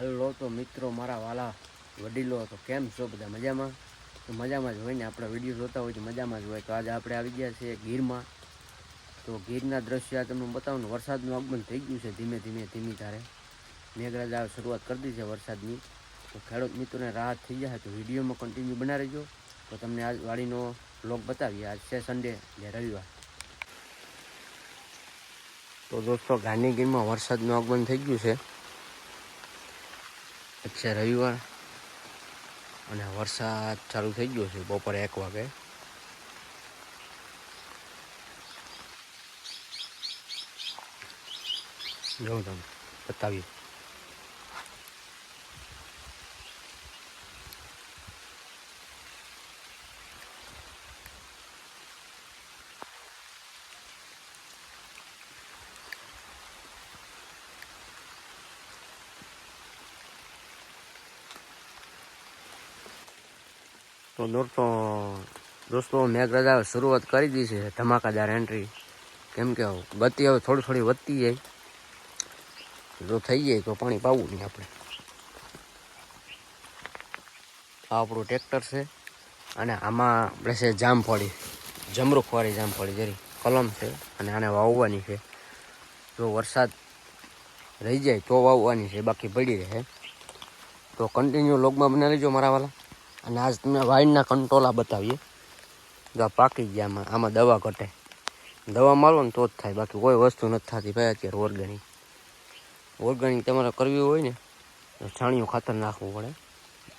હાલો તો મિત્રો, મારા વાલા વડીલો, તો કેમ છો બધા? મજામાં? તો મજામાં જ હોય ને? આપણે વીડિયો જોતા હોય તો મજામાં જ હોય. તો આજે આપણે આવી ગયા છીએ ગીરમાં. તો ગીરના દ્રશ્ય તમને બતાવું ને, વરસાદનું આગમન થઈ ગયું છે ધીમે ધીમે, ધીમી ધારે. મેઘરાજા શરૂઆત કરી દીધી છે વરસાદની. તો ખેડૂત મિત્રોને રાહત થઈ જશે તો વિડીયોમાં કન્ટિન્યુ બના રહેજો તો તમને આજ વાડીનો બ્લોગ બતાવીએ. આજ છે સન્ડે જે રવિવાર. તો દોસ્તો ગાંધી ગીરમાં વરસાદનું આગમન થઈ ગયું છે. છે રવિવાર? અને વરસાદ ચાલુ થઈ ગયો છે બપોરે એક વાગે? જોઉં તમે બતાવ્યું તો દોસ્તો દોસ્તો મેઘરાજા શરૂઆત કરી દીધી છે ધમાકાદાર એન્ટ્રી કેમ કે ગતિ હવે થોડી થોડી વધતી જાય. જો થઈ જાય તો પાણી પાવું નહીં આપણે. આ આપણું ટ્રેક્ટર છે અને આમાં આપણે છે જામફળી, જમરૂખવાળી જામફળી જરી. કલમ છે અને આને વાવવાની છે. જો વરસાદ રહી જાય તો વાવવાની છે, બાકી પડી રહે. તો કન્ટિન્યુ લોગમાં બનાવી લેજો મારા વાલા. અને આજ તમને વાઇનના કંટોલા બતાવીએ. જો આ પાકી ગયા આમાં આમાં દવા ઘટે. દવા મારો ને તો જ થાય, બાકી કોઈ વસ્તુ નથી થતી ભાઈ અત્યારે ઓર્ગેનિક ઓર્ગેનિક તમારે કરવી હોય ને, તો છાણિયું ખાતર નાખવું પડે.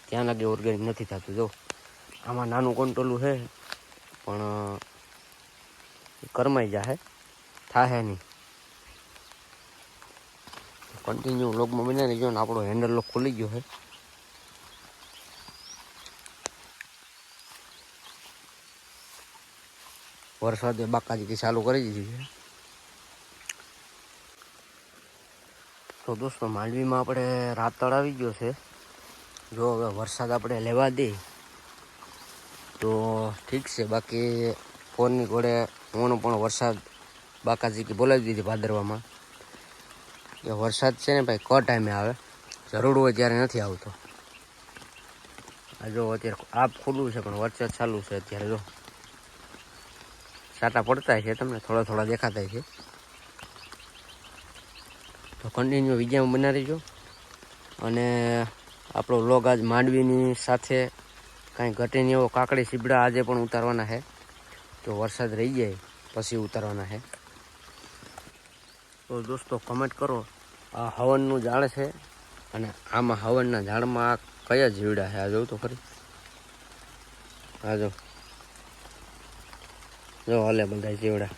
ત્યાં લાગે ઓર્ગેનિક નથી થતું. જો, આમાં નાનું કંટોલું છે, પણ કરમાઈ જાહે. થાહે નહીં. કન્ટિન્યુ લોગમાં બનાવી જો ને આપણો હેન્ડલ લોક ખુલી ગયો છે. વરસાદે બાકાજી ચાલુ કરી દીધી છે. તો દોસ્તો, માંડવીમાં આપણે રાતળ આવી ગયો છે. જો હવે વરસાદ આપણે લેવા દઈએ તો ઠીક છે. બાકી ફોનની ઘોડે હું પણ વરસાદ બાકાજી બોલાવી દીધી ભાદરવામાં. કે વરસાદ છે ને ભાઈ, ક ટાઈમે આવે? જરૂર હોય ત્યારે નથી આવતો. આ જો અત્યારે આપ ખુલ્લું છે, પણ વરસાદ ચાલુ છે અત્યારે જો. છાંટા પડતા છે, તમને થોડા થોડા દેખાતા છે. તો કન્ટિન્યુ વિડીયોમાં બનાવી રહીજો અને આપણો લોગ આજ માંડવીની સાથે કાંઈ ઘટે નહીં એવો કાકડી સીબડા આજે પણ ઉતારવાના છે. તો વરસાદ રહી જાય, પછી ઉતારવાના છે. તો દોસ્તો કમેન્ટ કરો, આ હવનનું ઝાડ છે અને આમાં હવનના ઝાડમાં કયા જીવડા છે? આ જોઉં તો ખરી. આ જો. જો હલે બધા જીવડા.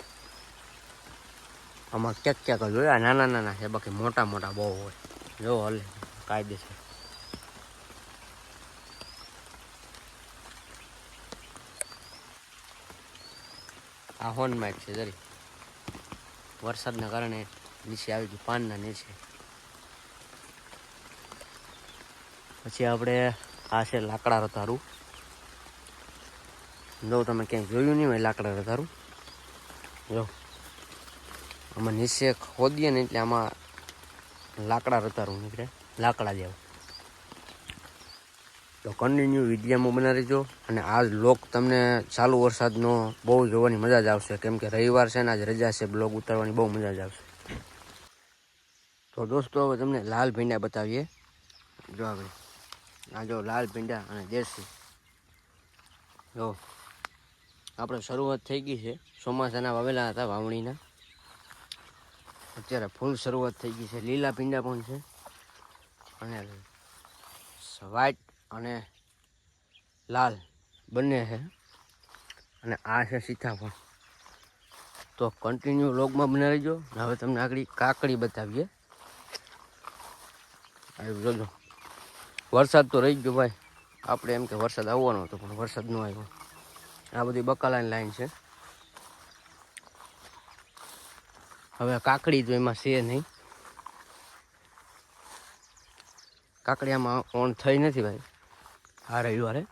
આમાં ક્યાંક ક્યાંક જ હોય. નાના નાના છે, બાકી મોટા મોટા બહુ હોય. જો હલે, કાયદેસર. આ હોન માઇક છે, જરી. વરસાદના કારણે નીચે આવી ગયું, પાનના નીચે. પછી આપણે આ છે લાકડા રતારું જો તમે ક્યાંય જોયું નહીં હોય, લાકડા વધારું જો. આમાં નીચે ખોદીએ ને એટલે આમાં લાકડા રતારું નીકળે. લાકડા જેવું. તો કન્ટિન્યુ વિડીયામાં બનાવી જો અને આ લોક તમને ચાલુ વરસાદનો બહુ જોવાની મજા જ આવશે. કેમ કે રવિવાર છે ને આજ રજા છે, બ્લોગ ઉતારવાની બહુ મજા જ આવશે. તો દોસ્તો, હવે તમને લાલ ભીંડા બતાવીએ. જો આપણે આ જો લાલ ભીંડા અને દેશી. જો. આપણે શરૂઆત થઈ ગઈ છે. ચોમાસાના વાવેલા હતા વાવણીના. અત્યારે ફૂલ શરૂઆત થઈ ગઈ છે. લીલા પીંડા પણ છે. અને વ્હાઈટ અને લાલ બંને છે. અને આ છે સીતાફળ તો કન્ટિન્યુ લોગમાં બનાવી જો હવે તમને આગળ કાકડી બતાવીએ. આવી જોજો. વરસાદ તો રહી ગયો ભાઈ. આપણે એમ કે વરસાદ આવવાનો હતો, પણ વરસાદ ન આવ્યો. આ બધી બકાલાની લાઈન છે. હવે કાકડી તો એમાં છે નહીં. કાકડી આમાં ઓન થઈ નથી ભાઈ. આ રવિવારે.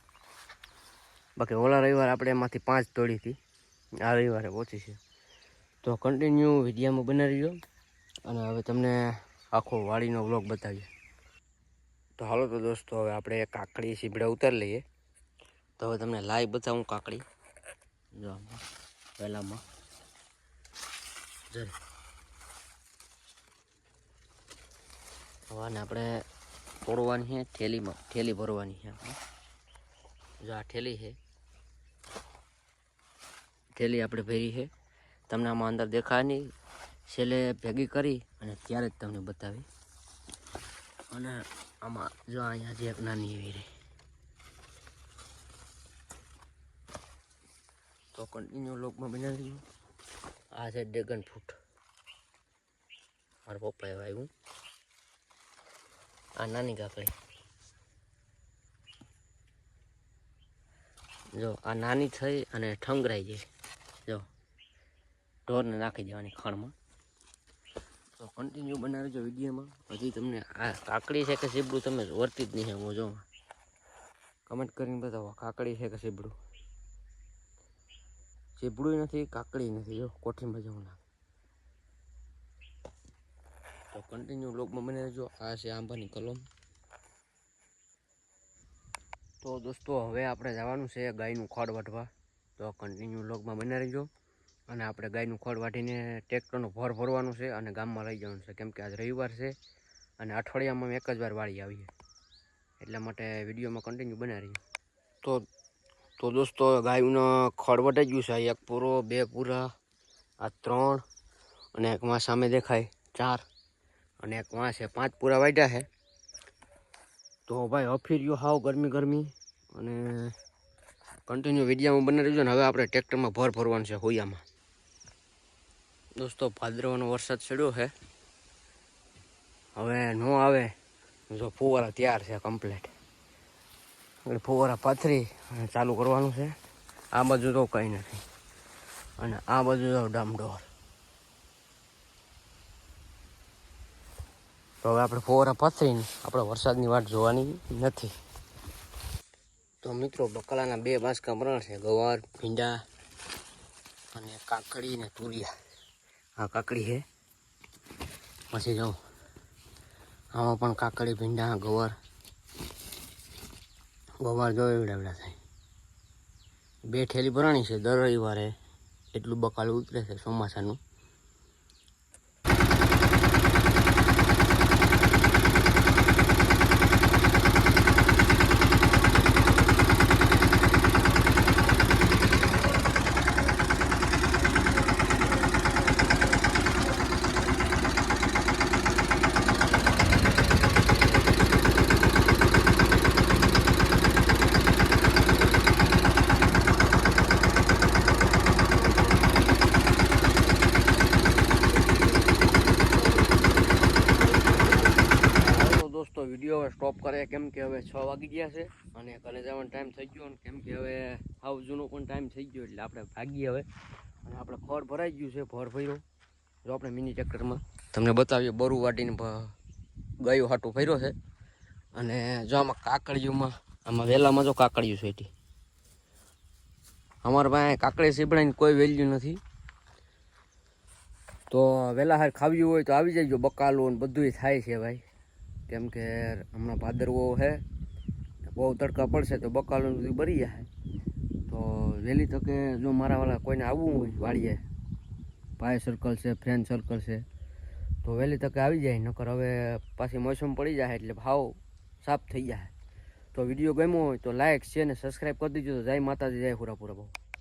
બાકી ઓલા રવિવારે આપણે એમાંથી પાંચ તોડી હતી. આ રવિવારે ઓછી છે. તો કન્ટિન્યુ વિડીયામાં બનાવી દો અને હવે તમને આખો વાડીનો વ્લોગ બતાવીએ. તો હાલો તો દોસ્તો, હવે આપણે કાકડી સીબડા ઉતારી લઈએ. તો હવે તમને લાઈવ બતાવું કાકડી. જો પહેલામાં જરી હવે આપણે તોડવાની છે થેલીમાં થેલી ભરવાની છે જો આ થેલી છે થેલી આપણે ભરી છે તમને આમાં અંદર દેખાય નહીં છેલ્લે ભેગી કરી અને ત્યારે જ તમને બતાવી અને આમાં જો અહીંયા જે એક નાની એવી રહી તો કન્ટિન્યુ લોકમાં બનાવી દીધું આ છે ડ્રેગન ફ્રૂટ. મારા પપ્પાએ વાવ્યું. આ નાની કાકડી. જો, આ નાની થઈ અને ઠંગરાઈ જાય જો, ઢોરને નાખી દેવાની ખણમાં. તો કન્ટિન્યુ બનાવજો વિડીયોમાં. હજી તમને આ કાકડી છે કે સીબડું તમે વર્તી જ નહીં હું જો. કમેન્ટ કરીને બતાવો કાકડી છે કે સીબડું? સીબડું નથી, કાકડી નથી, જો, કોઠીમાં જવું ના તો કન્ટિન્યુ બ્લોગમાં બને રહેજો. આ છે આંબાની કલમ. તો દોસ્તો, હવે આપણે જવાનું છે ગાયનું ખોડ વાટવા તો કન્ટિન્યુ બ્લોગમાં બને રહેજો. અને આપણે ગાયનું ખોડ વાટીને ટ્રેક્ટરનો ભર ભરવાનું છે અને ગામમાં લઈ જવાનું છે. કેમ કે આજ રવિવાર છે અને અઠવાડિયામાં એક જ વાર વાળી આવીએ. એટલા માટે વિડીયોમાં કન્ટિન્યુ બનાવી તો તો દોસ્તો ગાયનો ખળવટ જ ગયું છે. એક પૂરો, બે પૂરા, આ ત્રણ અને એક માં સામે દેખાય, ચાર અને એક માં છે. પાંચ પૂરા વાટ્યા છે. તો ભાઈ હફી રહ્યો હાવ ગરમી ગરમી અને કન્ટિન્યુ વિડીયામાં બની રહ્યું છે ને. હવે આપણે ટ્રેક્ટરમાં ભર ભરવાનું છે હોયામાં. દોસ્તો, ભાદરવાનો વરસાદ ચડ્યો છે. હવે ન આવે, જો ફુવારા તૈયાર છે કમ્પ્લેટ એટલે ફુવારા પાથરી અને ચાલુ કરવાનું છે. આ બાજુ તો કંઈ નથી. અને આ બાજુ તો ડામડોર. તો હવે આપણે ફુવારા પાથરીને આપણે વરસાદની વાટ જોવાની નથી. તો મિત્રો, બકલાના બે બાસકા મરણ છે. ગવાર, ભીંડા અને કાકડી ને તુરિયા. આ કાકડી છે. પછી જાઉં આમાં પણ કાકડી, ભીંડા, ગવાર ગવાર જો એવડા એવડા થાય. બે ઠેલી ભરાણી છે, દર રવિવારે એટલું બકાલું ઉતરે છે ચોમાસાનું તો દોસ્તો વીડિયો હવે સ્ટોપ કરે કેમ કે હવે છ વાગી ગયા છે અને ઘરે જવાનો ટાઈમ થઈ ગયો કેમ કે હવે હાવ જૂનો પણ ટાઈમ થઈ ગયો એટલે આપણે ભાગીએ હવે. અને આપણે ખોર ભરાઈ ગયું છે, ભર ભર્યો. જો આપણે મિની ટ્રેક્ટરમાં તમને બતાવીએ, બરુ વાટીને ગયું હાટું ભર્યો છે. અને જો આમાં કાકડીઓમાં, આમાં વેલામાં જો કાકડીયું છે એટી. અમારા પાસે કાકડી સીબડાની કોઈ વેલ્યુ નથી. તો વહેલા હાર ખાવી હોય તો આવી જજો બકાલો ને બધુંય થાય છે ભાઈ. કેમ કે હમણાં ભાદરવો છે બહુ તડકા પડશે તો બકાલું બધું બરી જાય. તો વહેલી તકે જો મારા વાળા કોઈને આવવું હોય વાડીએ, ભાઈ સર્કલ છે ફ્રેન્ડ સર્કલ છે, તો વહેલી તકે આવી જાય, નકર હવે પાછી મોસમ પડી જાય એટલે ભાવ સાફ થઈ જાય. તો વીડિયો ગમ્યો હોય તો લાઈક છે ને સબસ્ક્રાઈબ કરી દીજો. જય માતાજી, જય હુરાપુરા બહુ.